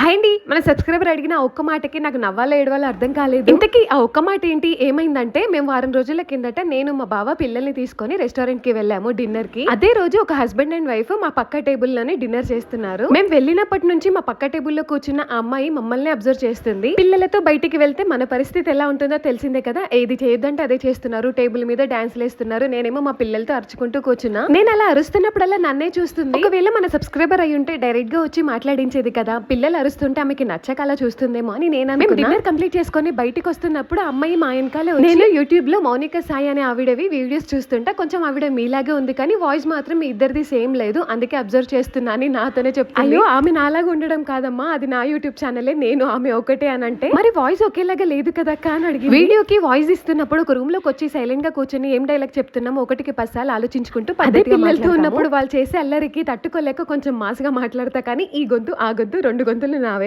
Hi అండి. మన subscriber అడిగిన ఒక్క మాటకి నాకు నవ్వాలో ఏడవాలో అర్థం కాలేదు. ఇంతకీ ఆ ఒక్క మాట ఏంటి? ఏమైందంటే మేము వారం రోజుల కిందట నేను మా బావ పిల్లల్ని తీసుకొని రెస్టారెంట్కి వెళ్ళాము డిన్నర్కి అదే రోజు ఒక హస్బెండ్ అండ్ వైఫ్ మా పక్క టేబుల్లోనే డిన్నర్ చేస్తున్నారు. మేము వెళ్ళినప్పటి నుంచి మా పక్క టేబుల్లో కూర్చున్న అమ్మాయి మమ్మల్ని అబ్జర్వ్ చేస్తుంది. పిల్లలతో బయటికి వెళ్తే మన పరిస్థితి ఎలా ఉంటుందో తెలిసిందే కదా. ఏది చేయొద్దంటే అదే చేస్తున్నారు. టేబుల్ మీద డాన్స్ లేస్తున్నారు నేనేమో మా పిల్లలతో అరుచుకుంటూ కూర్చున్నా. నేను అలా అరుస్తున్నప్పుడల్లా నన్నే చూస్తుంది. ఒకవేళ మన సబ్స్క్రైబర్ అయి ఉంటే డైరెక్ట్గా వచ్చి మాట్లాడించేది కదా. పిల్లలు అరుస్తుంటే ఆమెకి నచ్చక అలా చూస్తుందేమో అని నేను మేము డిన్నర్ కంప్లీట్ చేసుకొని బయటికి వస్తున్నప్పుడు అమ్మాయి మా వెనకాలే నేను యూట్యూబ్లో మౌనిక సాయి అనే ఆవిడవి వీడియోస్ చూస్తుంటా. కొంచెం ఆవిడ మీలాగే ఉంది కానీ వాయిస్ మాత్రం మీ ఇద్దరిది సేమ్ లేదు. అందుకే అబ్జర్వ్ చేస్తున్నా అని నాతోనే చెప్తాను అయ్యో ఆమె నాలాగా ఉండడం కాదమ్మా. అది నా యూట్యూబ్ ఛానలే నేను ఆమె ఒకటే అని అంటే. మరి వాయిస్ ఒకేలాగా లేదు కదా అని అడిగి వీడియోకి వాయిస్ ఇస్తున్నప్పుడు ఒక రూమ్లోకి వచ్చి సైలెంట్గా కూర్చొని ఏం డైలాగ్ చెప్తున్నామో ఒకటికి పసాలు ఆలోచించుకుంటూ పదే పిల్లలతో ఉన్నప్పుడు వాళ్ళు చేసే అల్లరికి తట్టుకోలేక కొంచెం మాస్గా మాట్లాడతా కానీ ఈ గొంతు ఆ గొంతు రెండు గొంతులు una